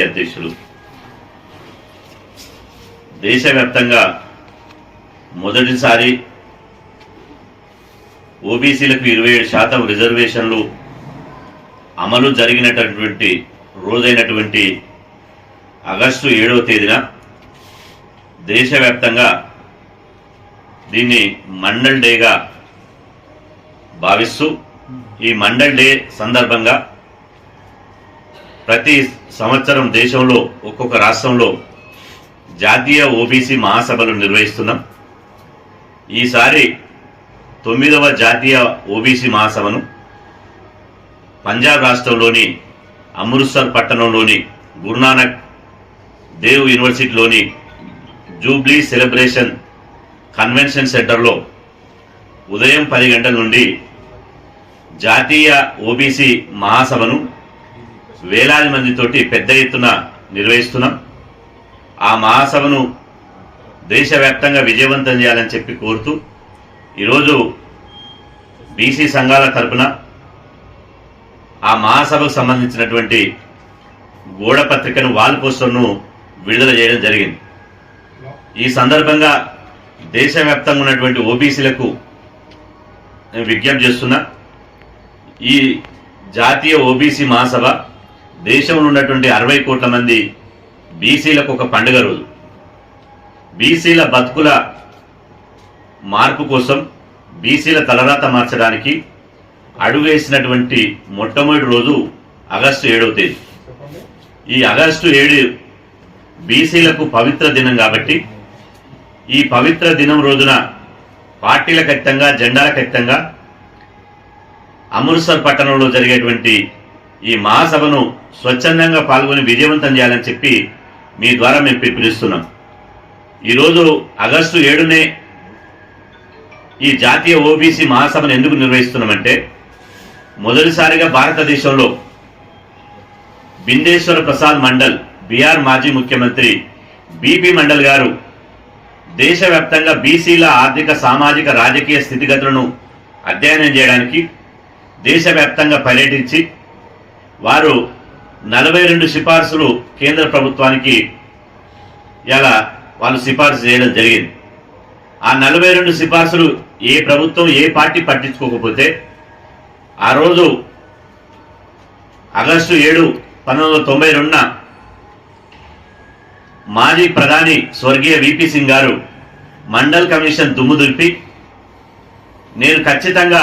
Party అధ్యక్షుడు దేశవ్యాప్తంగా మొదటిసారి ఓబీసీలకు ఇరవై ఏడు శాతం రిజర్వేషన్లు అమలు జరిగినటువంటి రోజైనటువంటి ఆగస్టు ఏడవ తేదీన దేశవ్యాప్తంగా దీన్ని మండల్ డేగా భావిస్తూ ఈ మండల్ డే సందర్భంగా ప్రతి సంవత్సరం దేశంలో ఒక్కొక్క రాష్ట్రంలో జాతీయ ఓబీసీ మహాసభలు నిర్వహిస్తున్నాం. ఈసారి తొమ్మిదవ జాతీయ ఓబీసీ మహాసభను పంజాబ్ రాష్ట్రంలోని అమృత్సర్ పట్టణంలోని గురునానక్ దేవ్ యూనివర్సిటీలోని జూబ్లీ సెలబ్రేషన్ కన్వెన్షన్ సెంటర్లో ఉదయం పది గంటల నుండి జాతీయ ఓబీసీ మహాసభను వేలాది మందితోటి పెద్ద ఎత్తున నిర్వహిస్తున్నాం. ఆ మహాసభను దేశవ్యాప్తంగా విజయవంతం చేయాలని చెప్పి కోరుతూ ఈరోజు బీసీ సంఘాల తరపున ఆ మహాసభకు సంబంధించినటువంటి గోడ పత్రికను వాల్ పోస్టర్ను విడుదల చేయడం జరిగింది. ఈ సందర్భంగా దేశవ్యాప్తంగా ఉన్నటువంటి ఓబీసీలకు నేను విజ్ఞప్తి చేస్తున్నా ఈ జాతీయ ఓబీసీ మహాసభ దేశంలో ఉన్నటువంటి అరవై కోట్ల మంది బీసీలకు ఒక పండుగ రోజు. బీసీల బతుకుల మార్పు కోసం బీసీల తలరాత మార్చడానికి అడుగేసినటువంటి మొట్టమొదటి రోజు ఆగస్టు ఏడవ తేదీ. ఈ ఆగస్టు ఏడు బీసీలకు పవిత్ర దినం కాబట్టి ఈ పవిత్ర దినం రోజున పార్టీల ఖచ్చితంగా జెండాల ఖచ్చితంగా అమృత్సర్ పట్టణంలో జరిగేటువంటి ఈ మహాసభను స్వచ్ఛందంగా పాల్గొని విజయవంతం చేయాలని చెప్పి మీ ద్వారా మేము పిలుస్తున్నాం. ఈరోజు ఆగస్టు ఏడునే ఈ జాతీయ ఓబీసీ మహాసభను ఎందుకు నిర్వహిస్తున్నామంటే మొదటిసారిగా భారతదేశంలో బిందేశ్వర ప్రసాద్ మండల్ బీహార్ మాజీ ముఖ్యమంత్రి బీపీ మండల్ గారు దేశవ్యాప్తంగా బీసీల ఆర్థిక సామాజిక రాజకీయ స్థితిగతులను అధ్యయనం చేయడానికి దేశవ్యాప్తంగా పర్యటించి వారు నలభై రెండు సిఫార్సులు కేంద్ర ప్రభుత్వానికి ఇలా వాళ్ళు సిఫార్సు చేయడం జరిగింది. ఆ నలభై రెండు సిఫార్సులు ఏ ప్రభుత్వం ఏ పార్టీ పట్టించుకోకపోతే ఆ రోజు ఆగస్టు ఏడు పంతొమ్మిది వందల తొంభై రెండున మాజీ ప్రధాని స్వర్గీయ విపి సింగ్ గారు మండల్ కమిషన్ దుమ్ము దులిపి నేను ఖచ్చితంగా